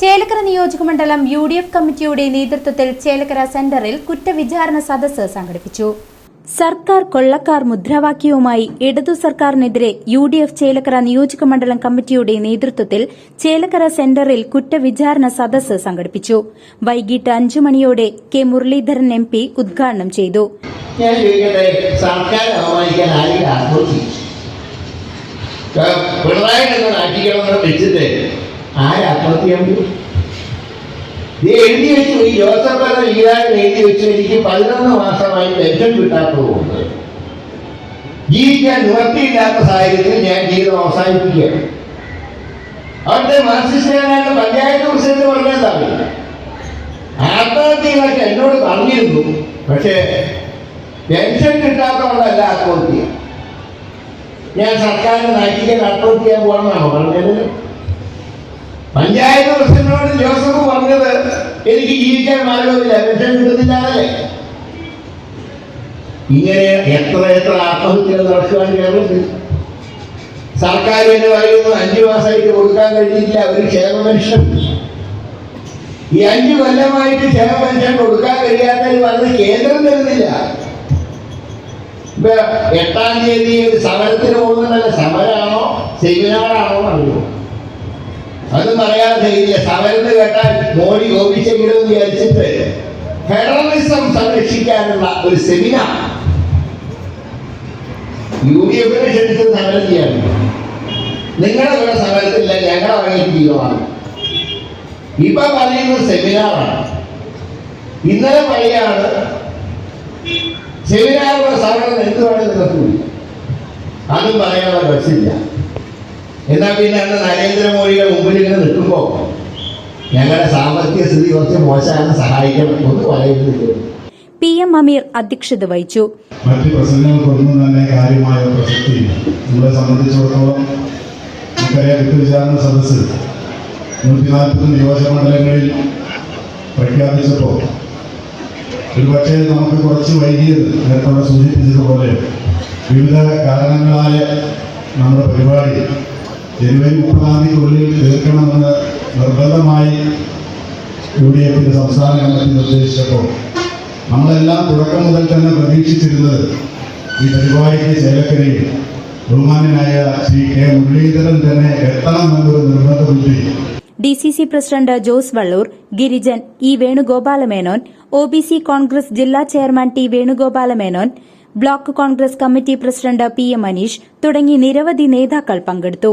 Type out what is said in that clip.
ചേലക്കര നിയോജകമണ്ഡലം U D F കമ്മിറ്റിയുടെ നേതൃത്വത്തിൽ ചേലക്കര സെന്ററിൽ കുറ്റവിചാരണ സദസ്സ് സംഘടിപ്പിച്ചു. സർക്കാർ കൊള്ളക്കാർ മുദ്രാവാക്യവുമായി ഇടതു സർക്കാരിനെതിരെ യു ഡി എഫ് ചേലക്കര നിയോജകമണ്ഡലം കമ്മിറ്റിയുടെ നേതൃത്വത്തിൽ ചേലക്കര സെന്ററിൽ കുറ്റവിചാരണ സദസ്സ് സംഘടിപ്പിച്ചു. വൈകിട്ട് അഞ്ചു മണിയോടെ കെ മുരളീധരൻ എം പി ഉദ്ഘാടനം ചെയ്തു. ഞാൻ ചോദിക്കട്ടെ സർക്കാർ അപമാനിക്കാൻ ആരെങ്കിലും പിണറായി വെച്ചിട്ട് ആരാത്മഹത്യ ചെയ്തു? ഇത് എഴുതി വെച്ചു. ഈ ജോസഫ് എന്ന ഈരാൻ എഴുതി വെച്ചു. എനിക്ക് പതിനൊന്ന് മാസമായി പെൻഷൻ കിട്ടാത്തതുകൊണ്ട് ജീവിക്കാൻ നിവൃത്തിയില്ലാത്ത സാഹചര്യത്തിൽ ഞാൻ ജീവിതം അവസാനിപ്പിക്കുകയാണ്. അവിടുത്തെ മാർക്സിസ്റ്റുകാരായിട്ട് പഞ്ചായത്ത് പ്രസിഡന്റ് പറഞ്ഞതാണ് ആത്മഹത്യകളൊക്കെ എന്നോട് പറഞ്ഞിരുന്നു. പക്ഷേ പെൻഷൻ കിട്ടാത്തതുകൊണ്ടല്ല ആത്മഹത്യ. ഞാൻ സർക്കാരിന് നാട്ടിക്കാൻ ആത്മഹത്യ പോകണമെന്നാണോ പറഞ്ഞത്? പഞ്ചായത്ത് പ്രസിഡന്റിനോട് ജോസഫ് പറഞ്ഞത് എനിക്ക് ജീവിക്കാൻ മാർഗമില്ല പെൻഷൻ കിട്ടുന്നില്ല എന്നല്ലേ? ഇങ്ങനെ എത്ര എത്ര ആത്മഹത്യകൾ നടക്കുവാൻ കേരളത്തിൽ? സർക്കാർ എന്ന് പറയുന്നത് അഞ്ചു മാസമായിട്ട് കൊടുക്കാൻ കഴിഞ്ഞില്ല ഒരു ക്ഷേമ പെൻഷൻ. ഈ അഞ്ചു കൊല്ലമായിട്ട് ക്ഷേമ പെൻഷൻ കൊടുക്കാൻ കഴിയാത്തതിന് പറഞ്ഞ് കേന്ദ്രം തരുന്നില്ല. ഇപ്പൊ എട്ടാം തീയതി ഒരു സമരത്തിന് പോകുന്നതല്ല സമരമാണോ സെമിനാറാണോ അറിയോ? പറയാതെ ഇല്ല സമരം കേട്ടാൽ മോഡി ഓഫീസെങ്കിലും വിചാരിച്ചിട്ട് ഫെഡറലിസം സംരക്ഷിക്കാനുള്ള ഒരു സെമിനാർ യു ഡി എഫിനെ ക്ഷണിച്ച് സമരം ചെയ്യാൻ. നിങ്ങളുടെ ഇവിടെ സമരത്തില്ല ഞങ്ങളുടെ വഴി തീരുമാനം ഇപ്പൊ പറയുന്നത് സെമിനാറാണ് ഇന്നലെ പറയാണ് സെമിനാറുള്ള സമരം എന്തുവാണ് വേണം നിങ്ങൾക്കൂടി അതും പറയാനുള്ള ബസ്സില്ല എന്നാൽ പിന്നെ അന്ന് നരേന്ദ്രമോദിയുടെ ഇങ്ങനെ ഞങ്ങളുടെ സാമ്പത്തിക സ്ഥിതി കുറച്ച് മോശമാണ് സഹായിക്കണം ഒന്ന് പറയുന്നത് പി എം അമീർ അധ്യക്ഷത വഹിച്ചു. മറ്റ് പ്രശ്നങ്ങൾക്കൊന്നും തന്നെ കാര്യമായ പ്രസക്തി നമ്മളെ സംബന്ധിച്ചിടത്തോളം നമുക്കറിയാം വിദ്യുവിചാരണ സദസ്സ്. നൂറ്റി നാൽപ്പത് നിയോജക മണ്ഡലങ്ങളിൽ പ്രഖ്യാപിച്ചപ്പോൾ ഒരുപക്ഷെ നമുക്ക് കുറച്ച് വൈകിയത് നേരത്തെ സൂചിപ്പിച്ചതുപോലെ വിവിധ കാരണങ്ങളായ നമ്മുടെ പരിപാടി ജനുവരി മുപ്പതാം തീയതിക്കുള്ളിൽ നിർബന്ധമായി യു ഡി എഫിന്റെ സംസ്ഥാന കമ്മിറ്റി നിർദ്ദേശിച്ചപ്പോൾ നമ്മളെല്ലാം തുടക്കം മുതൽ തന്നെ പ്രതീക്ഷിച്ചിരുന്നത് ഈ പരിപാടിക്ക് ചേലക്കരയിൽ ബഹുമാനായ ശ്രീ കെ മുരളീധരൻ തന്നെ എത്തണം എന്നൊരു നിർബന്ധ ബുദ്ധി D C C president Jose Valloor Girijan E Venugopala Menon O B C Congress ജില്ലാ chairman T Venugopala Menon block Congress committee president P M Maneesh തുടങ്ങി നിരവധി നേതാക്കൾ പങ്കെടുത്തു.